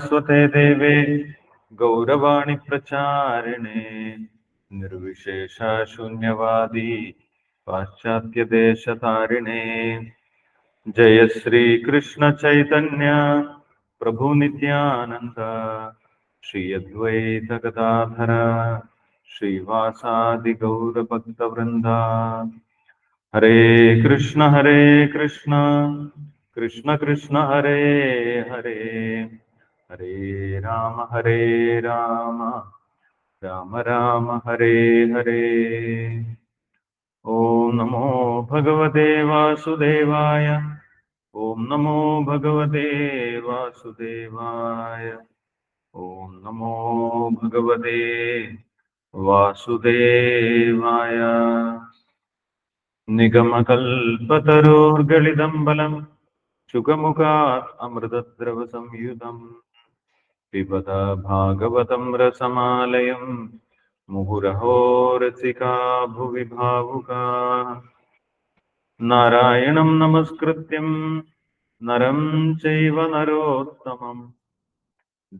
स्वते देवे गौरवाणि प्रचारिणे, निर्विशेषशून्यवादी पाश्चात्यदेशतारिणे। जय श्रीकृष्ण चैतन्य प्रभु नित्यानन्द श्री अद्वैत गदाधर, श्रीवासादि गौरभक्तवृन्दा। हरे कृष्ण हरे कृष्ण कृष्ण कृष्ण, हरे हरे। ഹരേ രാമ ഹരേ രാമ. രാമ രാമ ഹരേ ഹരേ. ഓം നമോ ഭഗവതേ വാസുദേവായ. ഓം നമോ ഭഗവതേ വാസുദേവായ. ഓം നമോ ഭഗവതേ വാസുദേവായ. നിഗമകൽപതരോർഗളിതം ബലം ശുഖമുഖാത് അമൃതദ്രവ സംയുതം. पिबत भागवतं रसमालयं मुहुरहो रसिका भुवि भावुकाः नारायणं नमस्कृत्यं नरं चैव नरोत्तमं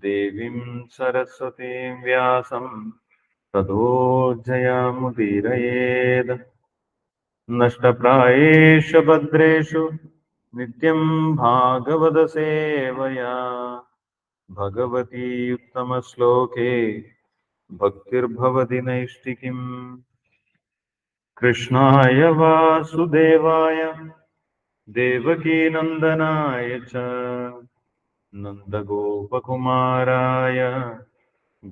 देवीं सरस्वतीं व्यासं ततो जयामुदीरयेत् नष्टप्रायेषु भद्रेषु नित्यं भागवतसेवया भगवती उत्तमश्लोके भक्तिर्भवति नैष्टिकीम् कृष्णाय वासुदेवाय देवकीनन्दनाय च नन्दगोपकुमाराय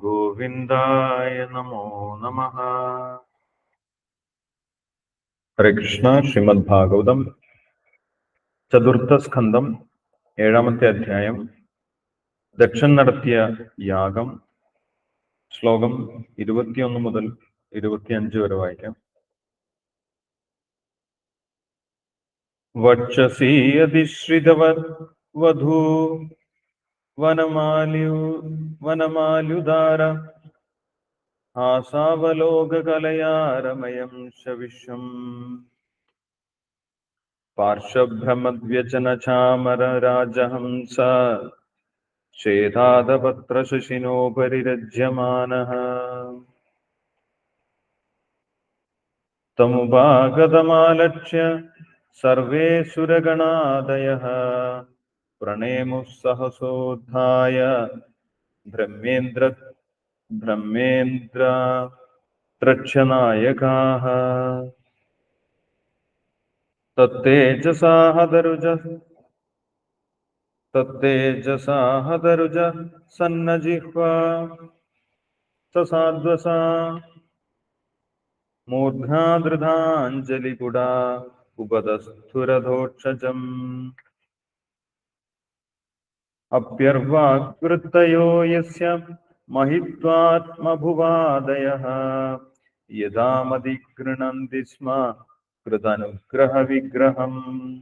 गोविन्दाय नमो नमः ഹരേ കൃഷ്ണ ശ്രീമദ് ഭാഗവതം ചതുർത്ഥ സ്കന്ധം ഏഴാമത്തെ അധ്യായം ദക്ഷൻ നടത്തിയ യാഗം ശ്ലോകം ഇരുപത്തിയൊന്ന് മുതൽ ഇരുപത്തിയഞ്ച് വരെ വായിക്കാം. വക്ഷസി വധൂ വനമാലു വനമാലുദാര ആസാവലോകലയാരമയം ശവിഷം. പാർശ്വഭ്രമദ്വ്യചനചാമരരാജഹംസ शेधादपत्रशशिनोपरिरज्यमानः तमुपागतमालक्ष्य सर्वे सुरगणादयः प्रणेमुः सहसोद्धाय ब्रह्मेन्द्र ब्रह्मेन्द्र त्रक्षनायकाः तत्तेजसा हदरुज तत्तेजसा हदरुज सन्नजिह्वा। ससाद्वसा मूर्ध्नादृधाञ्जलिपुडा उपदस्फुरधोक्षजम् अप्यर्वाकृतयो यस्य महित्वात्मभुवादयः। यदामधिगृह्णन्ति स्म कृतनुग्रहविग्रहम्।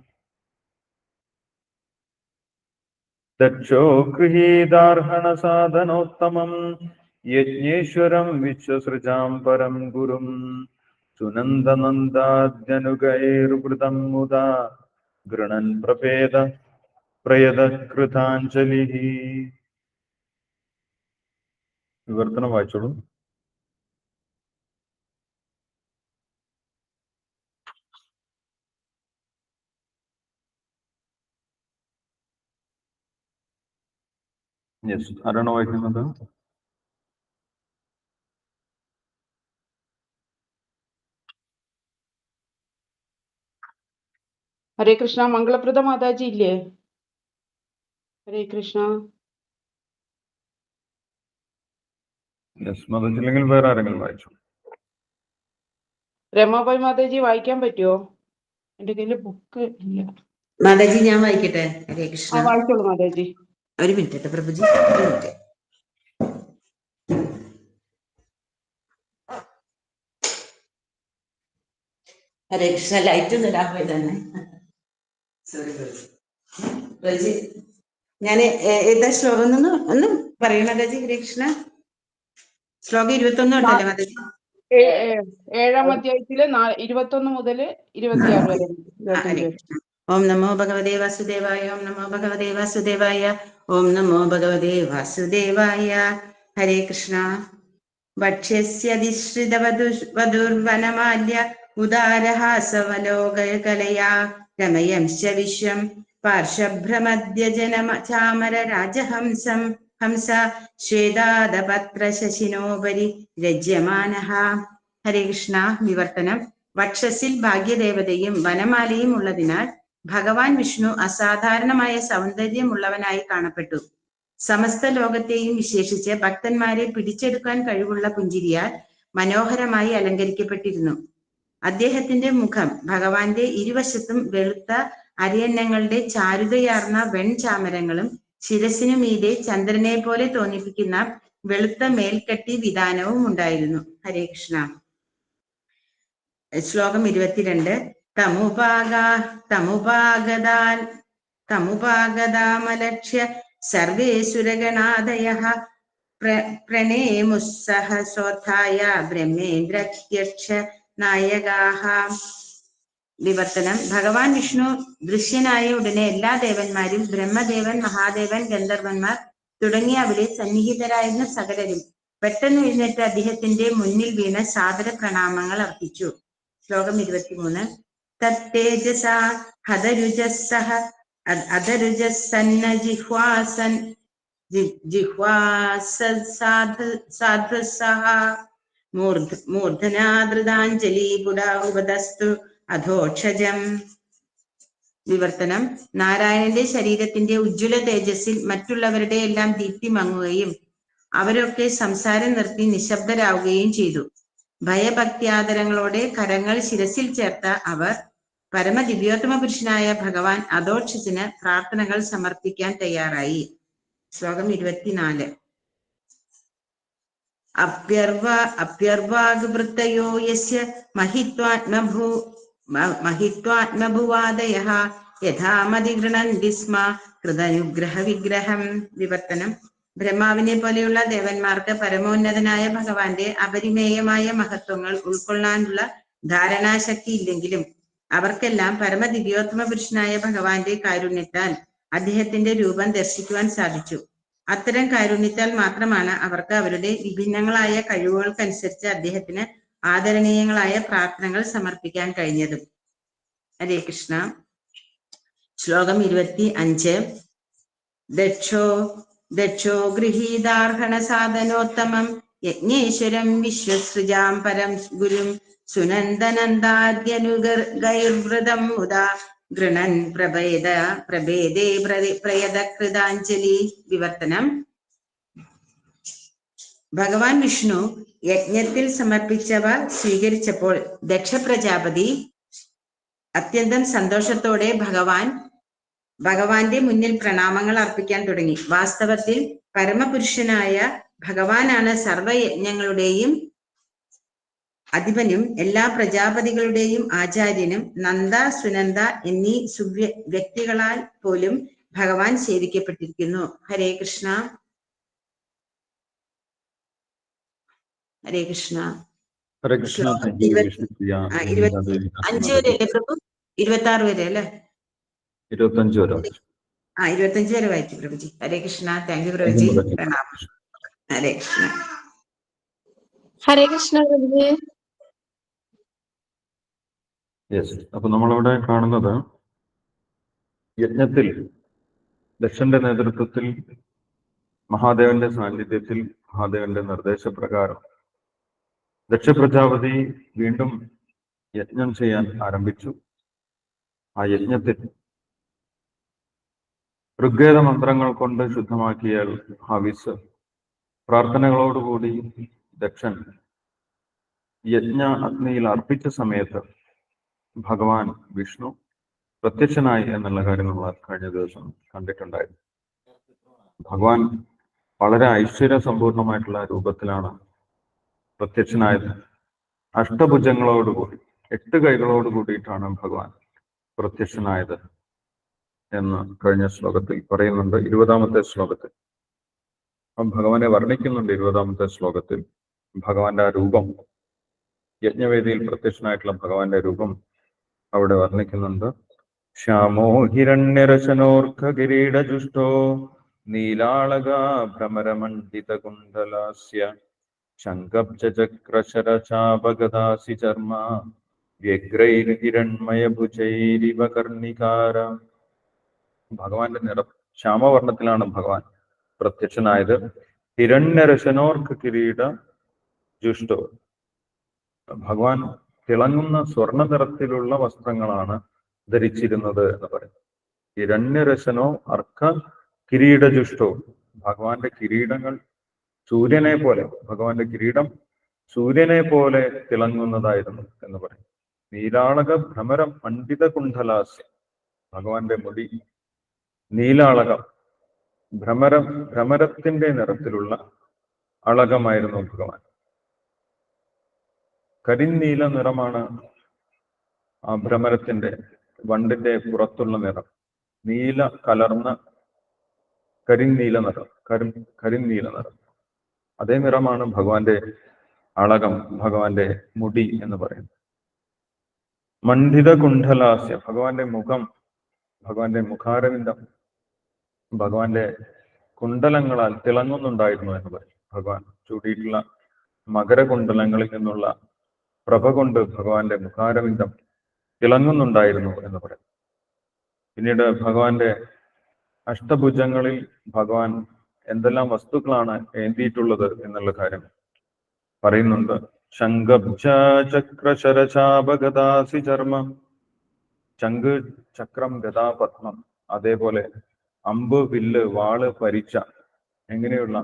ചക്ഷോഗൃഹീതാർഹണസാധനോത്തമം യജ്ഞേശ്വരം വിശ്വസൃജാം പരം ഗുരും സുനന്ദനന്ദാദ്യനുഗൈർവൃതം മുദാ ഗൃണൻ പ്രഭേദ പ്രയതകൃതാഞ്ജലി വിവർത്തനം വായിച്ചോളൂ। യെസ് ആരാണ് വായിക്കുന്നത് ഹരേ കൃഷ്ണ മംഗളപ്രദ മാതാജി ഇല്ലേ? ഹരേ കൃഷ്ണ. യെസ് മതത്തില്ലെങ്കിൽ വേറെ ആരെങ്കിലും വായിച്ചു? രമാബായ് മാതാജി വായിക്കാൻ പറ്റുമോ എന്റെ കയ്യിൽ ബുക്ക് ഇല്ല. മാതാജി ഞാൻ വായിക്കട്ടെ. ഹരേ ആ കൃഷ്ണ. വായിച്ചോളൂ മാതാജി. ഒരു മിനിറ്റ് കേട്ടോ പ്രഭുജി ഒരു മിനിറ്റ്. ഹരേ കൃഷ്ണ ലൈറ്റ് ഒന്നും ഇടാൻ പോയി തന്നെ സോറി പ്രഭുജി ഞാൻ ഏതാ ശ്ലോകം ഒന്ന് ഒന്ന് പറയൂ മാതാജി ഹരേ കൃഷ്ണ? ശ്ലോകം ഇരുപത്തൊന്നും ഒന്നും മാതാജി. ഏ- ഏ- ഏഴാം അധ്യായത്തിൽ ഇരുപത്തൊന്ന് മുതൽ ഇരുപത്തിയാറ് വരെ. ഓം നമോ ഭഗവതേ വാസുദേവായ ഓം നമോ ഭഗവതേ വാസുദേവായ ഓം നമോ ഭഗവതേ വാസുദേവായ. ഹരേ കൃഷ്ണ. ഭക്ഷ്യസ്യധിശ്രിതവധു വധുർവനമാല്യ ഉദാരഹാസവലോകകലയാ രമയംശ വിശ്വം. പാർശ്വഭ്രമദ്യജനമ ചാമര രാജഹംസം ഹംസ ശ്വേതാദപത്ര ശശിനോപരി രജ്യമാനഃ ഹരേ കൃഷ്ണ. വിവർത്തനം. വക്ഷസിൽ ഭാഗ്യദേവതയും വനമാലയും ഉള്ളതിനാൽ ഭഗവാൻ വിഷ്ണു അസാധാരണമായ സൗന്ദര്യമുള്ളവനായി കാണപ്പെട്ടു. സമസ്ത ലോകത്തെയും വിശേഷിച്ച് ഭക്തന്മാരെ പിടിച്ചെടുക്കാൻ കഴിവുള്ള പുഞ്ചിരിയാൽ മനോഹരമായി അലങ്കരിക്കപ്പെട്ടിരുന്നു. അദ്ദേഹത്തിന്റെ മുഖം ഭഗവാന്റെ ഇരുവശത്തും വെളുത്ത അരയന്നങ്ങളുടെ ചാരുതയാർന്ന വെൺചാമരങ്ങളും ശിരസിനു മീതെ ചന്ദ്രനെ പോലെ തോന്നിപ്പിക്കുന്ന വെളുത്ത മേൽക്കട്ടി വിധാനവും ഉണ്ടായിരുന്നു. ഹരേ കൃഷ്ണ. ശ്ലോകം ഇരുപത്തിരണ്ട്. തമുപാക തമുപാഗതാൽ തമുപാഗതാമലക്ഷ്യ സർവേ സുരഗണാദയ പ്രണേമുസ്സഹസോത്ഥായ ബ്രഹ്മേന്ദ്രക്ഷ്യക്ഷ നായകാഹ വിവർത്തനം ഭഗവാൻ വിഷ്ണു ദൃശ്യനായ ഉടനെ എല്ലാ ദേവന്മാരും ബ്രഹ്മദേവൻ മഹാദേവൻ ഗന്ധർവന്മാർ തുടങ്ങിയ അവിടെ സന്നിഹിതരായിരുന്ന സകലരും പെട്ടെന്ന് എഴുന്നേറ്റ് അദ്ദേഹത്തിന്റെ മുന്നിൽ വീണ സാദര പ്രണാമങ്ങൾ അർപ്പിച്ചു. ശ്ലോകം ഇരുപത്തിമൂന്ന്. തത്തേജസ ഹതരുജസ്സഹ അധരുജസ്സന്ന ജിഹ്വാസൻ ജിഹ്വാസാധസഹ മൂർധ മൂർധനാദൃതാഞ്ജലി പുടാഹുപതസ്തു അധോക്ഷജം. വിവർത്തനം നാരായണന്റെ ശരീരത്തിന്റെ ഉജ്ജ്വല തേജസ്സിൽ മറ്റുള്ളവരുടെ എല്ലാം ദീപ്തി മങ്ങുകയും അവരൊക്കെ സംസാരം നിർത്തി നിശബ്ദരാവുകയും ചെയ്തു. ഭയഭക്തിയാദരങ്ങളോടെ കരങ്ങൾ ശിരസിൽ ചേർത്ത അവർ പരമദിവ്യോത്തമ പുരുഷനായ ഭഗവാൻ അതോക്ഷിച്ചിന് പ്രാർത്ഥനകൾ സമർപ്പിക്കാൻ തയ്യാറായി. ശ്ലോകം ഇരുപത്തിനാല്. അപ്യർവ അപ്യർവാഗ്വൃത്തയോ യസ്യ മഹിത്വാത്മഭൂ മ- യഥാമതി ഗൃണന്തി സ്മ കൃതനുഗ്രഹ വിഗ്രഹം വിവർത്തനം. ബ്രഹ്മാവിനെ പോലെയുള്ള ദേവന്മാർക്ക് പരമോന്നതനായ ഭഗവാന്റെ അപരിമേയമായ മഹത്വങ്ങൾ ഉൾക്കൊള്ളാനുള്ള ധാരണാശക്തി ഇല്ലെങ്കിലും അവർക്കെല്ലാം പരമദിവ്യോത്തമ പുരുഷനായ ഭഗവാന്റെ കാരുണ്യത്താൽ അദ്ദേഹത്തിന്റെ രൂപം ദർശിക്കുവാൻ സാധിച്ചു. അത്തരം കാരുണ്യത്താൽ മാത്രമാണ് അവർക്ക് അവരുടെ വിഭിന്നങ്ങളായ കഴിവുകൾക്കനുസരിച്ച് അദ്ദേഹത്തിന് ആദരണീയങ്ങളായ പ്രാർത്ഥനകൾ സമർപ്പിക്കാൻ കഴിഞ്ഞത്. ഹരേ കൃഷ്ണ. ശ്ലോകം ഇരുപത്തി അഞ്ച്. ദക്ഷോ ദക്ഷോ ഗൃഹീതാർഹണ സാധനോത്തമം യജ്ഞേശ്വരം വിശ്വസൃജാം പരം ഗുരും സുനന്ദനന്ദാദ്യനുഗൈർവൃതം ഉദാ ഗൃണൻ പ്രഭേദ പ്രഭേദേ പ്രയതകൃതാഞ്ജലി വിവർത്തനം. ഭഗവാൻ വിഷ്ണു യജ്ഞത്തിൽ സമർപ്പിച്ചവ സ്വീകരിച്ചപ്പോൾ ദക്ഷ പ്രജാപതി അത്യന്തം സന്തോഷത്തോടെ ഭഗവാൻ ഭഗവാന്റെ മുന്നിൽ പ്രണാമങ്ങൾ അർപ്പിക്കാൻ തുടങ്ങി. വാസ്തവത്തിൽ പരമപുരുഷനായ ഭഗവാനാണ് സർവയജ്ഞങ്ങളുടെയും അധിപനും എല്ലാ പ്രജാപതികളുടെയും ആചാര്യനും നന്ദ സുനന്ദ എന്നീ സുവ്യ വ്യക്തികളാൽ പോലും ഭഗവാൻ സേവിക്കപ്പെട്ടിരിക്കുന്നു. ഹരേ കൃഷ്ണ. ഹരേ കൃഷ്ണ. അഞ്ച് വരെ അല്ലേ പ്രഭു? ഇരുപത്തി ആറ് വരെ അല്ലേ? ഇരുപത്തഞ്ചു വരെ ആ ഇരുപത്തഞ്ച് വരെ വായിച്ചു പ്രഭുജി. ഹരേ കൃഷ്ണ. താങ്ക് യു പ്രഭുജി. പ്രഭുജി. പ്രണാമം ഹരേ കൃഷ്ണ. ഹരേ കൃഷ്ണ പ്രഭുജി. യെസ് അപ്പൊ നമ്മളിവിടെ കാണുന്നത് യജ്ഞത്തിൽ ദക്ഷന്റെ നേതൃത്വത്തിൽ മഹാദേവന്റെ സാന്നിധ്യത്തിൽ മഹാദേവന്റെ നിർദ്ദേശപ്രകാരം. ദക്ഷ പ്രജാപതി വീണ്ടും യജ്ഞം ചെയ്യാൻ ആരംഭിച്ചു. ആ യജ്ഞത്തിൽ ഋഗ്വേദ മന്ത്രങ്ങൾ കൊണ്ട് ശുദ്ധമാക്കിയ ഹവിസ് പ്രാർത്ഥനകളോടുകൂടി ദക്ഷൻ യജ്ഞ അഗ്നിയിൽ അർപ്പിച്ച സമയത്ത് ഭഗവാൻ വിഷ്ണു പ്രത്യക്ഷനായി എന്നുള്ള കാര്യം നമ്മൾ കഴിഞ്ഞ ദിവസം കണ്ടിട്ടുണ്ടായിരുന്നു. ഭഗവാൻ വളരെ ഐശ്വര്യ സമ്പൂർണമായിട്ടുള്ള രൂപത്തിലാണ് പ്രത്യക്ഷനായത്. അഷ്ടഭുജങ്ങളോടുകൂടി എട്ട് കൈകളോട് കൂടിയിട്ടാണ് ഭഗവാൻ പ്രത്യക്ഷനായത് എന്ന് കഴിഞ്ഞ ശ്ലോകത്തിൽ പറയുന്നുണ്ട് ഇരുപതാമത്തെ ശ്ലോകത്തിൽ. ഭഗവാനെ വർണിക്കുന്നുണ്ട് ഇരുപതാമത്തെ ശ്ലോകത്തിൽ. ഭഗവാന്റെ ആ രൂപം യജ്ഞവേദിയിൽ പ്രത്യക്ഷനായിട്ടുള്ള ഭഗവാന്റെ രൂപം അവിടെ വർണിക്കുന്നുണ്ട്. ശ്യാമോ ഹിരണ്യരശനോർക്ക കിരീടജുഷ്ടോ നീലാളകാ ഭ്രമരമണ്ഡിതകുണ്ടലാസ്യ ശങ്കബ്ജചക്രശരചാപഗദാസി ചർമ്മ വ്യഗ്രൈർഹിരൺമയഭുജൈരിവ കർണികാര ഭഗവാന്റെ നിറം ശ്യാമവർണത്തിലാണ് ഭഗവാൻ പ്രത്യക്ഷനായത്. ഹിരണ്യരശനോർക്ക് കിരീട ജുഷ്ടോ ഭഗവാൻ തിളങ്ങുന്ന സ്വർണ നിറത്തിലുള്ള വസ്ത്രങ്ങളാണ് ധരിച്ചിരുന്നത് എന്ന് പറയും ഹിരണ്യരശനോ അർക്ക കിരീടജുഷ്ടോ ഭഗവാന്റെ കിരീടങ്ങൾ സൂര്യനെ പോലെ ഭഗവാന്റെ കിരീടം സൂര്യനെ പോലെ തിളങ്ങുന്നതായിരുന്നു എന്ന് പറയും നീലാളക ഭ്രമരം പണ്ഡിത കുണ്ഠലാസ്യം ഭഗവാന്റെ മുടി നീലാളകം ഭ്രമരം ഭ്രമരത്തിന്റെ നിറത്തിലുള്ള അളകമായിരുന്നു ഭഗവാൻ. കരിനീല നിറമാണ് ആ ഭ്രമരത്തിന്റെ വണ്ടിന്റെ പുറത്തുള്ള നിറം. നീല കലർന്ന കരിനീല നിറം കരി കരിനീല നിറം. അതേ നിറമാണ് ഭഗവാന്റെ അളകം ഭഗവാന്റെ മുടി എന്ന് പറയുന്നത്. മണ്ഡിത കുണ്ഠലാസ്യ ഭഗവാന്റെ മുഖം ഭഗവാന്റെ മുഖാരവിന്ദം ഭഗവാന്റെ കുണ്ഡലങ്ങളാൽ തിളങ്ങുന്നുണ്ടായിരുന്നു എന്ന് പറയും. ഭഗവാൻ ചൂടിയിട്ടുള്ള മകരകുണ്ടലങ്ങളിൽ നിന്നുള്ള പ്രഭ കൊണ്ട് ഭഗവാന്റെ മുഖാരവിന്ദം തിളങ്ങുന്നുണ്ടായിരുന്നു എന്ന് പറയും. പിന്നീട് ഭഗവാന്റെ അഷ്ടഭുജങ്ങളിൽ ഭഗവാൻ എന്തെല്ലാം വസ്തുക്കളാണ് ഏന്തിയിട്ടുള്ളത് എന്നുള്ള കാര്യം പറയുന്നുണ്ട്. ശംഖബ്ജ ചക്രശരചാപഗദാസി ചർമ്മ ശംഖ് ചക്രം ഗതാപത്മം അതേപോലെ അമ്പ് വില്ല് വാൾ പരിച്ച എങ്ങനെയുള്ള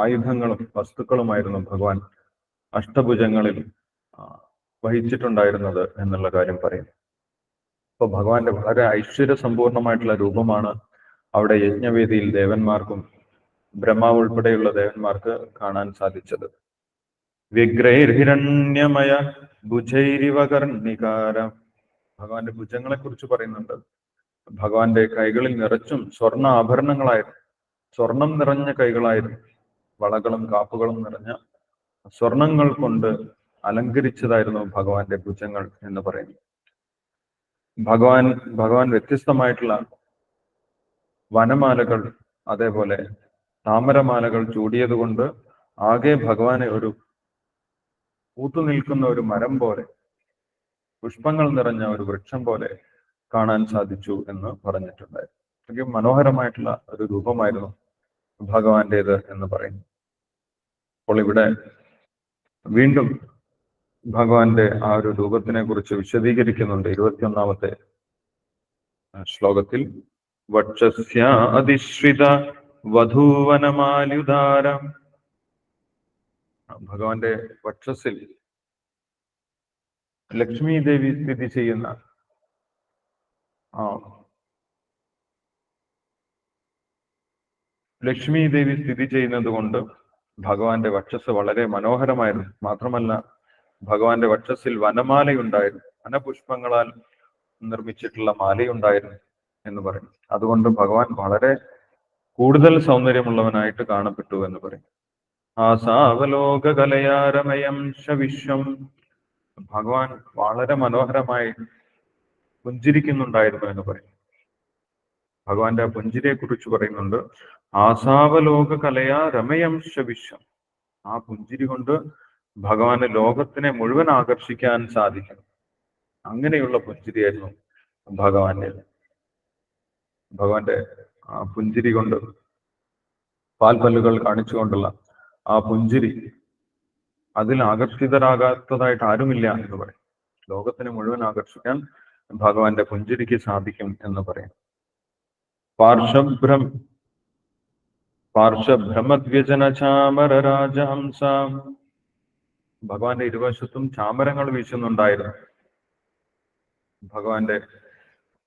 ആയുധങ്ങളും വസ്തുക്കളുമായിരുന്നു ഭഗവാൻ അഷ്ടഭുജങ്ങളിൽ വഹിച്ചിട്ടുണ്ടായിരുന്നത് എന്നുള്ള കാര്യം പറയുന്നു അപ്പൊ ഭഗവാന്റെ വളരെ ഐശ്വര്യ സമ്പൂർണമായിട്ടുള്ള രൂപമാണ് അവിടെ യജ്ഞവേദിയിൽ ദേവന്മാർക്കും ബ്രഹ്മാവ് ഉൾപ്പെടെയുള്ള ദേവന്മാർക്ക് കാണാൻ സാധിച്ചത്. വിഗ്രൈർഹിരണ്യമയ ഭുജൈരിവകർണികാര. ഭഗവാന്റെ ഭുജങ്ങളെ കുറിച്ച് പറയുന്നുണ്ട്. ഭഗവാന്റെ കൈകളിൽ നിറച്ചും സ്വർണ ആഭരണങ്ങളായിരുന്നു. സ്വർണം നിറഞ്ഞ കൈകളായിരുന്നു. വളകളും കാപ്പുകളും നിറഞ്ഞ സ്വർണങ്ങൾ കൊണ്ട് അലങ്കരിച്ചതായിരുന്നു ഭഗവാന്റെ ഭുജങ്ങൾ എന്ന് പറയുന്നു. ഭഗവാൻ ഭഗവാൻ വ്യത്യസ്തമായിട്ടുള്ള വനമാലകൾ അതേപോലെ താമരമാലകൾ ചൂടിയതുകൊണ്ട് ആകെ ഭഗവാനെ ഒരു പൂത്തുനിൽക്കുന്ന ഒരു മരം പോലെ പുഷ്പങ്ങൾ നിറഞ്ഞ ഒരു വൃക്ഷം പോലെ കാണാൻ സാധിച്ചു എന്ന് പറഞ്ഞിട്ടുണ്ടായിരുന്നു. അത്രയും മനോഹരമായിട്ടുള്ള ഒരു രൂപമായിരുന്നു ഭഗവാന്റേത് എന്ന് പറയുന്നു. അപ്പോൾ ഇവിടെ വീണ്ടും ഭഗവാന്റെ ആ ഒരു രൂപത്തിനെ കുറിച്ച് വിശദീകരിക്കുന്നുണ്ട് ഇരുപത്തിയൊന്നാമത്തെ ശ്ലോകത്തിൽ. വക്ഷസ്യ അധിശ്രിത വധൂവനമാല്യുദാര ഭഗവാന്റെ വക്ഷസിൽ ലക്ഷ്മി ദേവി സ്ഥിതി ചെയ്യുന്ന ആ ലക്ഷ്മി ദേവി സ്ഥിതി ചെയ്യുന്നത് കൊണ്ട് ഭഗവാന്റെ വക്ഷസ് വളരെ മനോഹരമായിരുന്നു. മാത്രമല്ല ഭഗവാന്റെ വക്ഷസിൽ വനമാലയുണ്ടായിരുന്നു. വനപുഷ്പങ്ങളാൽ നിർമ്മിച്ചിട്ടുള്ള മാലയുണ്ടായിരുന്നു എന്ന് പറയും. അതുകൊണ്ട് ഭഗവാൻ വളരെ കൂടുതൽ സൗന്ദര്യമുള്ളവനായിട്ട് കാണപ്പെട്ടു എന്ന് പറയും. ആ സാവലോക കലയാരമയം ശവിശ്വം ഭഗവാൻ വളരെ മനോഹരമായി പുഞ്ചിരിക്കുന്നുണ്ടായിരുന്നു എന്ന് പറയും. ഭഗവാന്റെ ആ പുഞ്ചിരിയെ കുറിച്ച് പറയുന്നുണ്ട്. ആസാവലോക കലയാ രമയംശ വിശ്വം ആ പുഞ്ചിരി കൊണ്ട് ഭഗവാന് ലോകത്തിനെ മുഴുവൻ ആകർഷിക്കാൻ സാധിക്കണം. അങ്ങനെയുള്ള പുഞ്ചിരിയായിരുന്നു ഭഗവാന്റെ. ഭഗവാന്റെ ആ പുഞ്ചിരി കൊണ്ട് പാൽപ്പല്ലുകൾ കാണിച്ചുകൊണ്ടുള്ള ആ പുഞ്ചിരി അതിൽ ആകർഷിതരാകാത്തതായിട്ട് ആരുമില്ല എന്ന് പറയും. ലോകത്തിനെ മുഴുവൻ ആകർഷിക്കാൻ ഭഗവാന്റെ പുഞ്ചിരിക്ക് സാധിക്കും എന്ന് പറയും. പാർശ്വഭ്രം പാർശ്വഭ്രമദ്വ്യജന ചാമര രാജഹംസ ഭഗവാന്റെ ഇരുവശത്തും ചാമരങ്ങൾ വീശുന്നുണ്ടായിരുന്നു. ഭഗവാന്റെ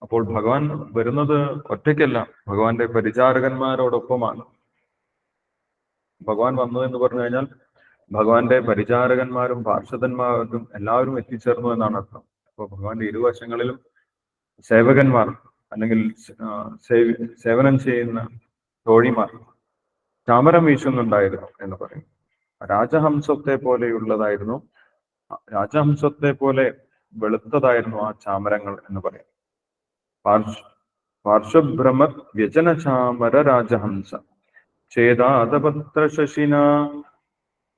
അപ്പോൾ ഭഗവാൻ വരുന്നത് ഒറ്റയ്ക്കല്ല. ഭഗവാന്റെ പരിചാരകന്മാരോടൊപ്പമാണ്. ഭഗവാൻ വന്നു എന്ന് പറഞ്ഞു കഴിഞ്ഞാൽ ഭഗവാന്റെ പരിചാരകന്മാരും പാർഷദന്മാരും എല്ലാവരും എത്തിച്ചേർന്നു എന്നാണ് അർത്ഥം. അപ്പോൾ ഭഗവാന്റെ ഇരുവശങ്ങളിലും സേവകന്മാർ അല്ലെങ്കിൽ സേവനം ചെയ്യുന്ന തോഴിമാർ. ചാമരം വീശുന്നുണ്ടായിരുന്നു എന്ന് പറയും. രാജഹംസത്തെ പോലെയുള്ളതായിരുന്നു രാജഹംസത്തെ പോലെ വെളുത്തതായിരുന്നു ആ ചാമരങ്ങൾ എന്ന് പറയും. പാർശ് വ്യജന ചാമര രാജഹംസ. ചേതാതപത്ര ശശിന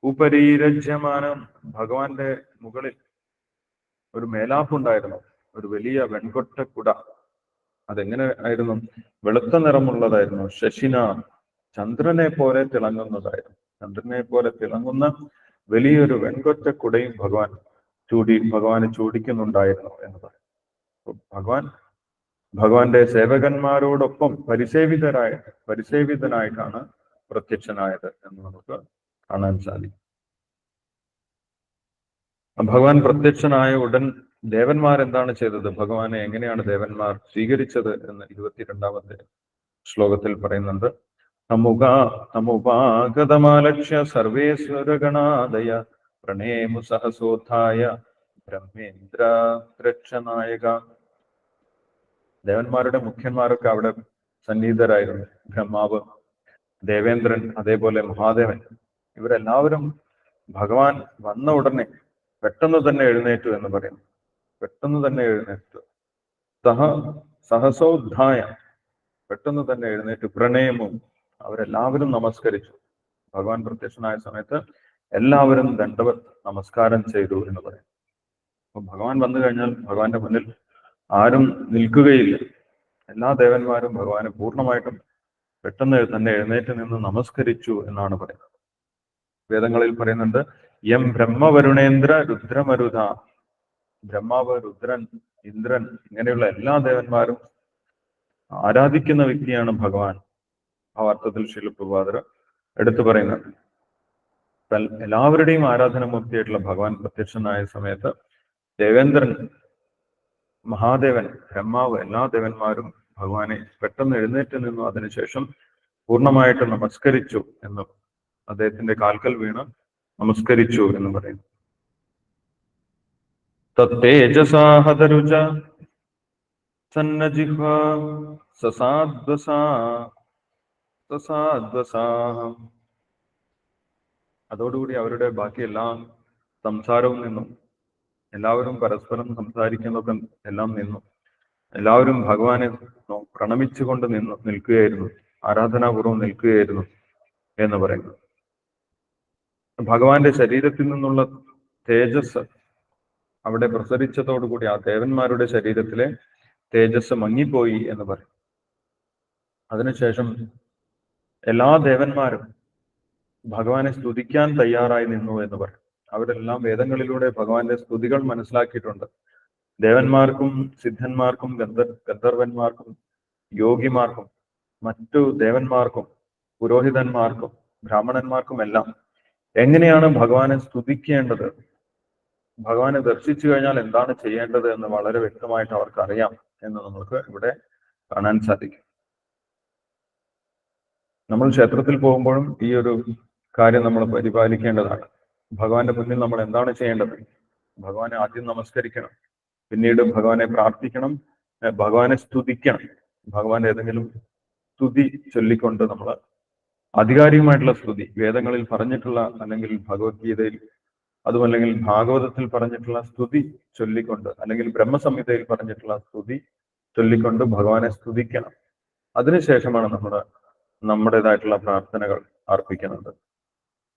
ഉപരീരജ്യമാനം. ഭഗവാന്റെ മുകളിൽ ഒരു മേലാപ്പുണ്ടായിരുന്നു ഒരു വലിയ വെൺകൊട്ടക്കുട കുട. അതെങ്ങനെ ആയിരുന്നു? വെളുത്ത നിറമുള്ളതായിരുന്നു. ശശിന ചന്ദ്രനെ പോലെ തിളങ്ങുന്നതായിരുന്നു. ചന്ദ്രനെ പോലെ തിളങ്ങുന്ന വലിയൊരു വെൺകൊറ്റ കുടയും ഭഗവാൻ ചൂടി ഭഗവാന് ചൂടിക്കുന്നുണ്ടായിരുന്നു എന്ന് പറയും. അപ്പൊ ഭഗവാൻ ഭഗവാന്റെ സേവകന്മാരോടൊപ്പം പരിസേവിതരായ പരിസേവിതനായിട്ടാണ് പ്രത്യക്ഷനായത് എന്ന് നമുക്ക് കാണാൻ സാധിക്കും. ഭഗവാൻ പ്രത്യക്ഷനായ ഉടൻ ദേവന്മാർ എന്താണ് ചെയ്തത്? ഭഗവാനെ എങ്ങനെയാണ് ദേവന്മാർ സ്വീകരിച്ചത് എന്ന് ഇരുപത്തിരണ്ടാമത്തെ ശ്ലോകത്തിൽ പറയുന്നുണ്ട്. തമുക തമുപാഗതമാലക്ഷ്യ സർവേശ്വരഗണാദയ പ്രണേമു സഹസോത്ഥായ ബ്രഹ്മേന്ദ്ര രക്ഷനായക. ദേവന്മാരുടെ മുഖ്യന്മാരൊക്കെ അവിടെ സന്നിഹിതരായിരുന്നു. ബ്രഹ്മാവ് ദേവേന്ദ്രൻ അതേപോലെ മഹാദേവൻ. ഇവരെല്ലാവരും ഭഗവാൻ വന്ന ഉടനെ പെട്ടെന്ന് തന്നെ എഴുന്നേറ്റു എന്ന് പറയുന്നു. പെട്ടെന്ന് തന്നെ എഴുന്നേറ്റു. സഹ സഹസോദ്ധായ പെട്ടെന്ന് തന്നെ എഴുന്നേറ്റു. പ്രണയമും അവരെല്ലാവരും നമസ്കരിച്ചു. ഭഗവാൻ പ്രത്യക്ഷനായ സമയത്ത് എല്ലാവരും ദണ്ഡവത് നമസ്കാരം ചെയ്തു എന്ന് പറയും. അപ്പൊ ഭഗവാൻ വന്നു കഴിഞ്ഞാൽ ഭഗവാന്റെ മുന്നിൽ ആരും നിൽക്കുകയില്ല. എല്ലാ ദേവന്മാരും ഭഗവാനെ പൂർണമായിട്ടും പെട്ടെന്ന് തന്നെ എഴുന്നേറ്റ് നിന്ന് നമസ്കരിച്ചു എന്നാണ് പറയുന്നത്. വേദങ്ങളിൽ പറയുന്നുണ്ട് എം ബ്രഹ്മവരുണേന്ദ്ര രുദ്രമരുത ബ്രഹ്മാവ് രുദ്രൻ ഇന്ദ്രൻ ഇങ്ങനെയുള്ള എല്ലാ ദേവന്മാരും ആരാധിക്കുന്ന വ്യക്തിയാണ് ഭഗവാൻ. ആ അർത്ഥത്തിൽ ശിലപ്രഭാതർ എടുത്തു പറയുന്നത്. എല്ലാവരുടെയും ആരാധനമൂർത്തിയായിട്ടുള്ള ഭഗവാൻ പ്രത്യക്ഷനായ സമയത്ത് ദേവേന്ദ്രൻ മഹാദേവൻ ബ്രഹ്മാവ് എല്ലാ ദേവന്മാരും ഭഗവാനെ പെട്ടെന്ന് എഴുന്നേറ്റ് നിന്നു. അതിനുശേഷം പൂർണമായിട്ട് നമസ്കരിച്ചു എന്ന് അദ്ദേഹത്തിന്റെ കാൽക്കൽ വീണ് നമസ്കരിച്ചു എന്ന് പറയുന്നു. തത്തേജസാഹതരുച സന്നജിഹ സസാദ്വസാ സസാദ്വസാഹം അതോടുകൂടി അവരുടെ ബാക്കി എല്ലാ സംസാരവും നിന്നു. എല്ലാവരും പരസ്പരം സംസാരിക്കുന്നതൊക്കെ എല്ലാം നിന്നു. എല്ലാവരും ഭഗവാനെ പ്രണമിച്ചുകൊണ്ട് നിന്നു നിൽക്കുകയായിരുന്നു. ആരാധനാപൂർവം നിൽക്കുകയായിരുന്നു എന്ന് പറയുന്നു. ഭഗവാന്റെ ശരീരത്തിൽ നിന്നുള്ള തേജസ് അവിടെ പ്രസരിച്ചതോടുകൂടി ആ ദേവന്മാരുടെ ശരീരത്തിലെ തേജസ് മങ്ങിപ്പോയി എന്ന് പറയും. അതിനുശേഷം എല്ലാ ദേവന്മാരും ഭഗവാനെ സ്തുതിക്കാൻ തയ്യാറായി നിന്നു എന്ന് പറയും. അവരെല്ലാം വേദങ്ങളിലൂടെ ഭഗവാന്റെ സ്തുതികൾ മനസ്സിലാക്കിയിട്ടുണ്ട്. ദേവന്മാർക്കും സിദ്ധന്മാർക്കും ഗന്ധർ ഗന്ധർവന്മാർക്കും യോഗിമാർക്കും മറ്റു ദേവന്മാർക്കും പുരോഹിതന്മാർക്കും ബ്രാഹ്മണന്മാർക്കും എല്ലാം എങ്ങനെയാണ് ഭഗവാനെ സ്തുതിക്കേണ്ടത്? ഭഗവാനെ ദർശിച്ചു കഴിഞ്ഞാൽ എന്താണ് ചെയ്യേണ്ടത് എന്ന് വളരെ വ്യക്തമായിട്ട് അവർക്ക് അറിയാം എന്ന് നമ്മൾക്ക് ഇവിടെ കാണാൻ സാധിക്കും. നമ്മൾ ക്ഷേത്രത്തിൽ പോകുമ്പോഴും ഈ ഒരു കാര്യം നമ്മൾ പരിപാലിക്കേണ്ടതാണ്. ഭഗവാന്റെ മുന്നിൽ നമ്മൾ എന്താണ് ചെയ്യേണ്ടത്? ഭഗവാനെ ആദ്യം നമസ്കരിക്കണം. പിന്നീട് ഭഗവാനെ പ്രാർത്ഥിക്കണം. ഭഗവാനെ സ്തുതിക്കണം. ഭഗവാന്റെ ഏതെങ്കിലും സ്തുതി ചൊല്ലിക്കൊണ്ട് നമ്മൾ ആധികാരികമായിട്ടുള്ള സ്തുതി വേദങ്ങളിൽ പറഞ്ഞിട്ടുള്ള അല്ലെങ്കിൽ ഭഗവത്ഗീതയിൽ അതുമല്ലെങ്കിൽ ഭാഗവതത്തിൽ പറഞ്ഞിട്ടുള്ള സ്തുതി ചൊല്ലിക്കൊണ്ട് അല്ലെങ്കിൽ ബ്രഹ്മസംഹിതയിൽ പറഞ്ഞിട്ടുള്ള സ്തുതി ചൊല്ലിക്കൊണ്ട് ഭഗവാനെ സ്തുതിക്കണം. അതിനുശേഷമാണ് നമ്മുടെ നമ്മുടേതായിട്ടുള്ള പ്രാർത്ഥനകൾ അർപ്പിക്കുന്നത്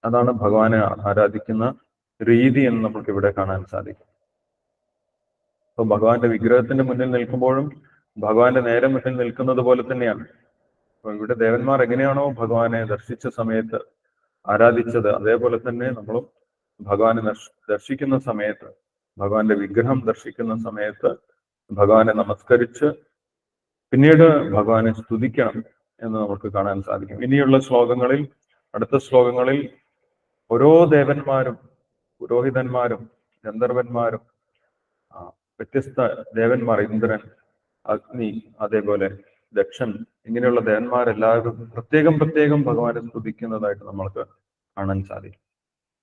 അതാണ് ഭഗവാനെ ആരാധിക്കുന്ന രീതി എന്ന് നമുക്ക് ഇവിടെ കാണാൻ സാധിക്കും. അപ്പൊ ഭഗവാന്റെ വിഗ്രഹത്തിന്റെ മുന്നിൽ നിൽക്കുമ്പോഴും ഭഗവാന്റെ നേരെ മുന്നിൽ നിൽക്കുന്നത് പോലെ തന്നെയാണ്. അപ്പൊ ഇവിടെ ദേവന്മാർ എങ്ങനെയാണോ ഭഗവാനെ ദർശിച്ച സമയത്ത് ആരാധിച്ചത് അതേപോലെ തന്നെ നമ്മളും ഭഗവാനെ ദർശിക്കുന്ന സമയത്ത് ഭഗവാന്റെ വിഗ്രഹം ദർശിക്കുന്ന സമയത്ത് ഭഗവാനെ നമസ്കരിച്ച് പിന്നീട് ഭഗവാനെ സ്തുതിക്കണം. എന്ന് നമുക്ക് കാണാൻ സാധിക്കും. ഇനിയുള്ള ശ്ലോകങ്ങളിൽ അടുത്ത ശ്ലോകങ്ങളിൽ ഓരോ ദേവന്മാരും പുരോഹിതന്മാരും ഗന്ധർവന്മാരും വ്യത്യസ്ത ദേവന്മാർ ഇന്ദ്രൻ അഗ്നി അതേപോലെ ദക്ഷൻ ഇങ്ങനെയുള്ള ദേവന്മാരെല്ലാവരും പ്രത്യേകം പ്രത്യേകം ഭഗവാനെ സ്തുതിക്കുന്നതായിട്ട് നമ്മൾക്ക് കാണാൻ സാധിക്കും.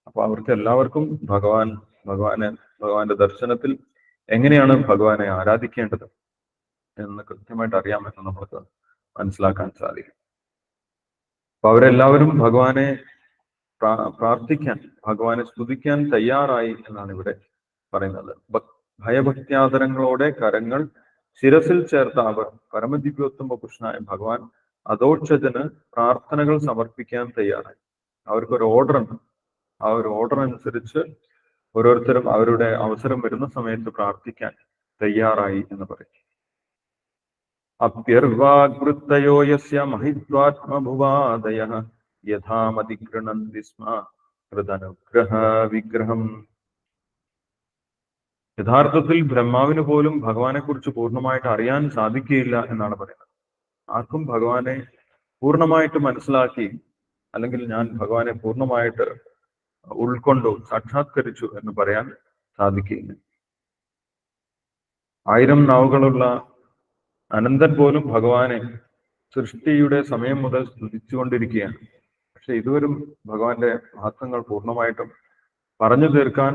അപ്പൊ അവർക്ക് എല്ലാവർക്കും ഭഗവാൻ ഭഗവാനെ ഭഗവാന്റെ ദർശനത്തിൽ എങ്ങനെയാണ് ഭഗവാനെ ആരാധിക്കേണ്ടത് എന്ന് കൃത്യമായിട്ട് അറിയാമെന്ന് നമ്മൾക്ക് മനസ്സിലാക്കാൻ സാധിക്കും. അപ്പൊ അവരെല്ലാവരും ഭഗവാനെ പ്രാർത്ഥിക്കാൻ ഭഗവാനെ സ്തുതിക്കാൻ തയ്യാറായി എന്നാണ് ഇവിടെ പറയുന്നത്. ഭക്- ഭയഭക്ത്യാദരങ്ങളോടെ കരങ്ങൾ ശിരസിൽ ചേർത്ത അവർ പരമദിവ്യോത്തമ പുരുഷനായ ഭഗവാൻ അതോക്ഷത്തിന് പ്രാർത്ഥനകൾ സമർപ്പിക്കാൻ തയ്യാറായി. അവർക്കൊരു ഓർഡർ ഉണ്ട്. ആ ഒരു ഓർഡർ അനുസരിച്ച് ഓരോരുത്തരും അവരുടെ അവസരം വരുന്ന സമയത്ത് പ്രാർത്ഥിക്കാൻ തയ്യാറായി എന്ന് പറയും. അപ്യർവാഗ്വൃത്തയോ യസ്യ മഹിത്വാത്മഭുവാദയ യഥാമതിഗൃണന്തി സ്മ ഹൃദനുഗ്രഹ വിഗ്രഹം യഥാർത്ഥത്തിൽ ബ്രഹ്മാവിന് പോലും ഭഗവാനെ കുറിച്ച് പൂർണമായിട്ട് അറിയാൻ സാധിക്കുകയില്ല എന്നാണ് പറയുന്നത്. ആർക്കും ഭഗവാനെ പൂർണമായിട്ട് മനസ്സിലാക്കി അല്ലെങ്കിൽ ഞാൻ ഭഗവാനെ പൂർണമായിട്ട് ഉൾക്കൊണ്ടു സാക്ഷാത്കരിച്ചു എന്ന് പറയാൻ സാധിക്കുകയില്ല. ആയിരം നാവുകളുള്ള അനന്തൻ പോലും ഭഗവാനെ സൃഷ്ടിയുടെ സമയം മുതൽ സ്തുതിച്ചുകൊണ്ടിരിക്കുകയാണ്. പക്ഷെ ഇതുവരും ഭഗവാന്റെ മഹത്വങ്ങൾ പൂർണമായിട്ടും പറഞ്ഞു തീർക്കാൻ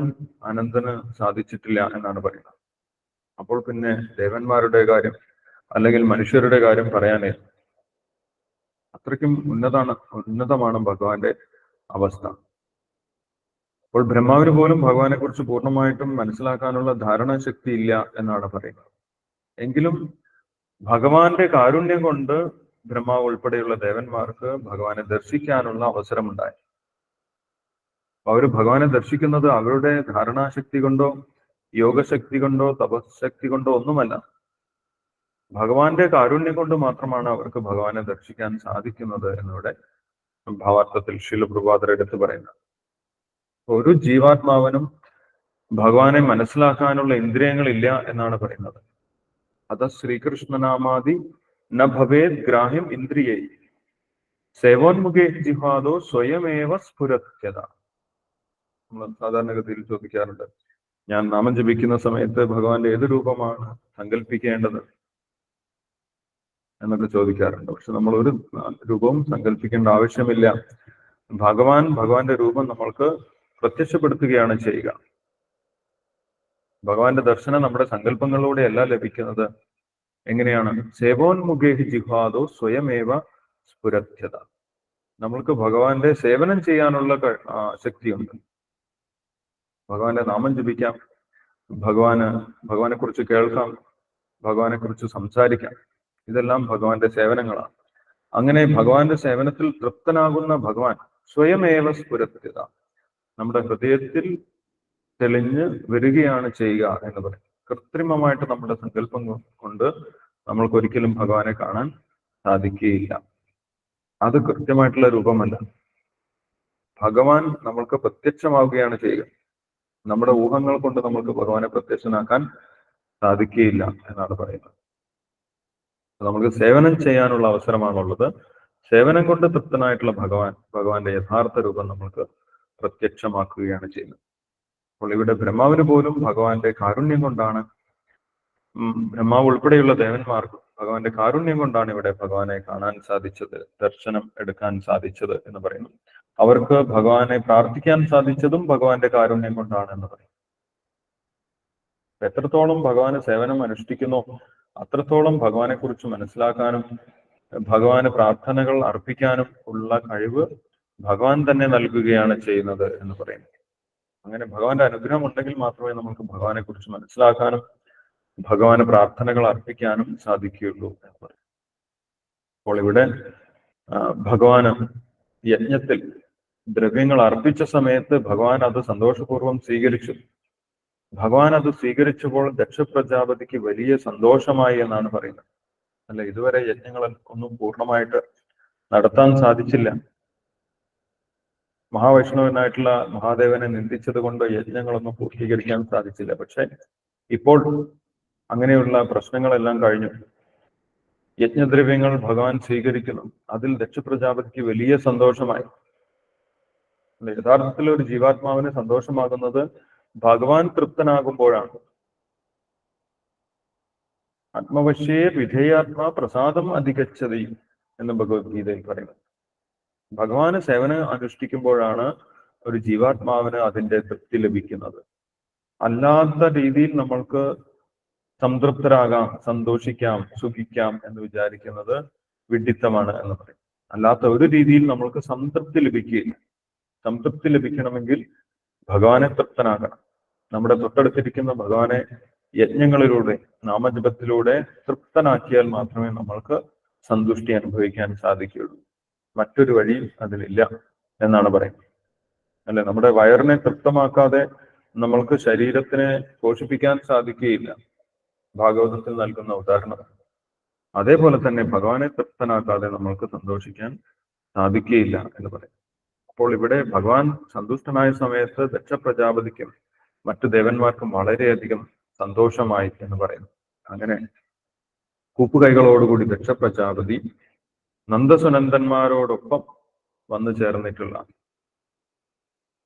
അനന്തന് സാധിച്ചിട്ടില്ല എന്നാണ് പറയുന്നത്. അപ്പോൾ പിന്നെ ദേവന്മാരുടെ കാര്യം അല്ലെങ്കിൽ മനുഷ്യരുടെ കാര്യം പറയാനേ അത്രയ്ക്കും ഉന്നതാണ് ഉന്നതമാണ് ഭഗവാന്റെ അവസ്ഥ. അപ്പോൾ ബ്രഹ്മാവിന് പോലും ഭഗവാനെ കുറിച്ച് പൂർണമായിട്ടും മനസ്സിലാക്കാനുള്ള ധാരണാശക്തി ഇല്ല എന്നാണ് പറയുന്നത്. എങ്കിലും ഭഗവാന്റെ കാരുണ്യം കൊണ്ട് ബ്രഹ്മാവ് ഉൾപ്പെടെയുള്ള ദേവന്മാർക്ക് ഭഗവാനെ ദർശിക്കാനുള്ള അവസരമുണ്ടായി. അവർ ഭഗവാനെ ദർശിക്കുന്നത് അവരുടെ ധാരണാശക്തി കൊണ്ടോ യോഗശക്തി കൊണ്ടോ തപശക്തി കൊണ്ടോ ഒന്നുമല്ല. ഭഗവാന്റെ കാരുണ്യം കൊണ്ട് മാത്രമാണ് അവർക്ക് ഭഗവാനെ ദർശിക്കാൻ സാധിക്കുന്നത് എന്നിവിടെ ഭാവാർത്ഥത്തിൽ ശിലപ്രഭാതർ എടുത്തു പറയുന്നത്. ഒരു ജീവാത്മാവനും ഭഗവാനെ മനസ്സിലാക്കാനുള്ള ഇന്ദ്രിയങ്ങളില്ല എന്നാണ് പറയുന്നത്. അത് ശ്രീകൃഷ്ണനാമാദി ന ഭവേത് ഗ്രാഹ്യം ഇന്ദ്രിയൈ സേവോന്മുഖേ ജിഹാദോ സ്വയമേവ സ്ഫുരത്യത നമ്മൾ സാധാരണഗതിയിൽ ചോദിക്കാറുണ്ട് ഞാൻ നാമം ജപിക്കുന്ന സമയത്ത് ഭഗവാന്റെ ഏത് രൂപമാണ് സങ്കല്പിക്കേണ്ടത് എന്നൊക്കെ ചോദിക്കാറുണ്ട്. പക്ഷെ നമ്മൾ ഒരു രൂപവും സങ്കല്പിക്കേണ്ട ആവശ്യമില്ല. ഭഗവാൻ ഭഗവാന്റെ രൂപം നമ്മൾക്ക് പ്രത്യക്ഷപ്പെടുത്തുകയാണ് ചെയ്യുക. ഭഗവാന്റെ ദർശനം നമ്മുടെ സങ്കല്പങ്ങളിലൂടെയല്ല ലഭിക്കുന്നത്. എങ്ങനെയാണ്? സേവോന്മുഖേഹി ജിഹാദോ സ്വയമേവ സ്ഫുരത്യത. നമ്മൾക്ക് ഭഗവാന്റെ സേവനം ചെയ്യാനുള്ള ശക്തിയുണ്ട്. ഭഗവാന്റെ നാമം ജപിക്കാം. ഭഗവാന് ഭഗവാനെ കുറിച്ച് കേൾക്കാം. ഭഗവാനെ കുറിച്ച് സംസാരിക്കാം. ഇതെല്ലാം ഭഗവാന്റെ സേവനങ്ങളാണ്. അങ്ങനെ ഭഗവാന്റെ സേവനത്തിൽ തൃപ്തനാകുന്ന ഭഗവാൻ സ്വയമേവ സ്ഫുരത്യത. നമ്മുടെ ഹൃദയത്തിൽ തെളിഞ്ഞ് വരികയാണ് ചെയ്യുക എന്ന് പറയും. കൃത്രിമമായിട്ട് നമ്മുടെ സങ്കല്പം കൊണ്ട് നമ്മൾക്ക് ഒരിക്കലും ഭഗവാനെ കാണാൻ സാധിക്കുകയില്ല. അത് കൃത്യമായിട്ടുള്ള രൂപമല്ല. ഭഗവാൻ നമ്മൾക്ക് പ്രത്യക്ഷമാവുകയാണ് ചെയ്യുക. നമ്മുടെ ഊഹങ്ങൾ കൊണ്ട് നമ്മൾക്ക് ഭഗവാനെ പ്രത്യക്ഷനാക്കാൻ സാധിക്കുകയില്ല എന്നാണ് പറയുന്നത്. നമുക്ക് സേവനം ചെയ്യാനുള്ള അവസരമാണുള്ളത്. സേവനം കൊണ്ട് തൃപ്തനായിട്ടുള്ള ഭഗവാൻ ഭഗവാന്റെ യഥാർത്ഥ രൂപം നമ്മൾക്ക് പ്രത്യക്ഷമാക്കുകയാണ് ചെയ്യുന്നത്. അപ്പോൾ ഇവിടെ ബ്രഹ്മാവിന് പോലും ഭഗവാന്റെ കാരുണ്യം കൊണ്ടാണ് ബ്രഹ്മാവ് ഉൾപ്പെടെയുള്ള ദേവന്മാർക്ക് ഭഗവാന്റെ കാരുണ്യം കൊണ്ടാണ് ഇവിടെ ഭഗവാനെ കാണാൻ സാധിച്ചത് ദർശനം എടുക്കാൻ സാധിച്ചത് എന്ന് പറയുന്നു. അവർക്ക് ഭഗവാനെ പ്രാർത്ഥിക്കാൻ സാധിച്ചതും ഭഗവാന്റെ കാരുണ്യം കൊണ്ടാണ് എന്ന് പറയും എത്രത്തോളം ഭഗവാന് സേവനം അനുഷ്ഠിക്കുന്നു അത്രത്തോളം ഭഗവാനെ കുറിച്ച് മനസ്സിലാക്കാനും ഭഗവാന് പ്രാർത്ഥനകൾ അർപ്പിക്കാനും ഉള്ള കഴിവ് ഭഗവാൻ തന്നെ നൽകുകയാണ് ചെയ്യുന്നത് എന്ന് പറയുന്നു. അങ്ങനെ ഭഗവാന്റെ അനുഗ്രഹം ഉണ്ടെങ്കിൽ മാത്രമേ നമുക്ക് ഭഗവാനെ കുറിച്ച് മനസ്സിലാക്കാനും ഭഗവാന് പ്രാർത്ഥനകൾ അർപ്പിക്കാനും സാധിക്കുകയുള്ളൂ എന്ന് പറയും. അപ്പോൾ ഇവിടെ ഭഗവാന് യജ്ഞത്തിൽ ദ്രവ്യങ്ങൾ അർപ്പിച്ച സമയത്ത് ഭഗവാൻ അത് സന്തോഷപൂർവം സ്വീകരിച്ചു. ഭഗവാൻ അത് സ്വീകരിച്ചപ്പോൾ ദക്ഷ പ്രജാപതിക്ക് വലിയ സന്തോഷമായി എന്നാണ് പറയുന്നത്. അല്ല ഇതുവരെ യജ്ഞങ്ങൾ ഒന്നും പൂർണമായിട്ട് നടത്താൻ സാധിച്ചില്ല. മഹാവൈഷ്ണവനായിട്ടുള്ള മഹാദേവനെ നിന്ദിച്ചത് കൊണ്ട് യജ്ഞങ്ങളൊന്നും പൂർത്തീകരിക്കാൻ സാധിച്ചില്ല. പക്ഷെ ഇപ്പോൾ അങ്ങനെയുള്ള പ്രശ്നങ്ങളെല്ലാം കഴിഞ്ഞു. യജ്ഞദ്രവ്യങ്ങൾ ഭഗവാൻ സ്വീകരിക്കുന്നു. അതിൽ ദക്ഷപ്രജാപതിക്ക് വലിയ സന്തോഷമായി. യഥാർത്ഥത്തിൽ ഒരു ജീവാത്മാവിന് സന്തോഷമാകുന്നത് ഭഗവാൻ തൃപ്തനാകുമ്പോഴാണ്. ആത്മവശ്യേ വിധേയാത്മാ പ്രസാദം അധികച്ചതി എന്ന് ഭഗവത്ഗീതയിൽ പറയുന്നത് ഭഗവാന് സേവനം അനുഷ്ഠിക്കുമ്പോഴാണ് ഒരു ജീവാത്മാവിന് അതിന്റെ തൃപ്തി ലഭിക്കുന്നത്. അല്ലാത്ത രീതിയിൽ നമ്മൾക്ക് സംതൃപ്തരാകാം സന്തോഷിക്കാം സുഖിക്കാം എന്ന് വിചാരിക്കുന്നത് വിഡിത്തമാണ് എന്ന് പറയും. അല്ലാത്ത ഒരു രീതിയിൽ നമ്മൾക്ക് സംതൃപ്തി ലഭിക്കുകയില്ല. സംതൃപ്തി ലഭിക്കണമെങ്കിൽ ഭഗവാനെ തൃപ്തനാകണം. നമ്മുടെ തൊട്ടടുത്തിരിക്കുന്ന ഭഗവാനെ യജ്ഞങ്ങളിലൂടെ നാമജപത്തിലൂടെ തൃപ്തനാക്കിയാൽ മാത്രമേ നമ്മൾക്ക് സന്തുഷ്ടി അനുഭവിക്കാൻ സാധിക്കുകയുള്ളൂ. മറ്റൊരു വഴിയും അതിലില്ല എന്നാണ് പറയുന്നത്. അല്ലെ? നമ്മുടെ വയറിനെ തൃപ്തമാക്കാതെ നമ്മൾക്ക് ശരീരത്തിനെ പോഷിപ്പിക്കാൻ സാധിക്കുകയില്ല. ഭാഗവതത്തിൽ നൽകുന്ന ഉദാഹരണം. അതേപോലെ തന്നെ ഭഗവാനെ തൃപ്തനാക്കാതെ നമ്മൾക്ക് സന്തോഷിക്കാൻ സാധിക്കുകയില്ല എന്ന് പറയും. അപ്പോൾ ഇവിടെ ഭഗവാൻ സന്തുഷ്ടനായ സമയത്ത് ദക്ഷ പ്രജാപതിക്കും മറ്റു ദേവന്മാർക്കും വളരെയധികം സന്തോഷമായി എന്ന് പറയുന്നു. അങ്ങനെ കൂപ്പുകൈകളോടുകൂടി ദക്ഷ പ്രജാപതി നന്ദസുനന്ദന്മാരോടൊപ്പം വന്നു ചേർന്നിട്ടുള്ള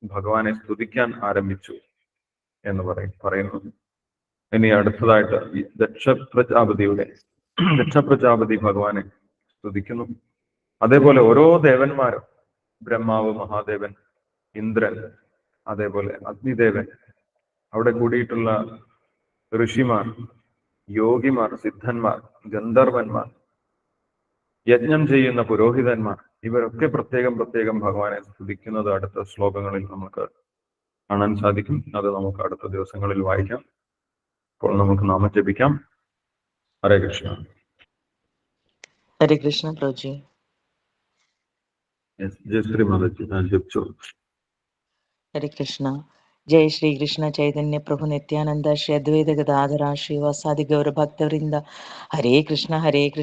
ഭഗവാനെ സ്തുതിക്കാൻ ആരംഭിച്ചു എന്ന് പറയും പറയുന്നു. ഇനി അടുത്തതായിട്ട് ഈ ദക്ഷ പ്രജാപതിയുടെ ദക്ഷ ഭഗവാനെ സ്തുതിക്കുന്നു. അതേപോലെ ഓരോ ദേവന്മാരും ബ്രഹ്മാവ് മഹാദേവൻ ഇന്ദ്രൻ അതേപോലെ അഗ്നിദേവൻ അവിടെ കൂടിയിട്ടുള്ള ഋഷിമാർ യോഗിമാർ സിദ്ധന്മാർ ഗന്ധർവന്മാർ യജ്ഞം ചെയ്യുന്ന പുരോഹിതന്മാർ ഇവരൊക്കെ പ്രത്യേകം പ്രത്യേകം ഭഗവാനെ സ്തുതിക്കുന്നത് അടുത്ത ശ്ലോകങ്ങളിൽ നമുക്ക് കാണാൻ സാധിക്കും. അത് നമുക്ക് അടുത്ത ദിവസങ്ങളിൽ വായിക്കാം. അപ്പോൾ നമുക്ക് നാമം ജപിക്കാം. ഹരേ കൃഷ്ണ. ഹരേ കൃഷ്ണ പ്രഭുജി. ജയ ശ്രീ മാതാജി. ഞാൻ ജപിച്ചു? ഹരേ കൃഷ്ണ. ജയ ശ്രീ കൃഷ്ണ ചൈതന്യ പ്രഭു നിത്യാനന്ദ ശ്രീ അദ്വൈത ഗദാധര ശ്രീവാസാദി ഗൗര ഭക്തവൃന്ദ ഹരേ കൃഷ്ണ ഹരേ കൃഷ്ണ.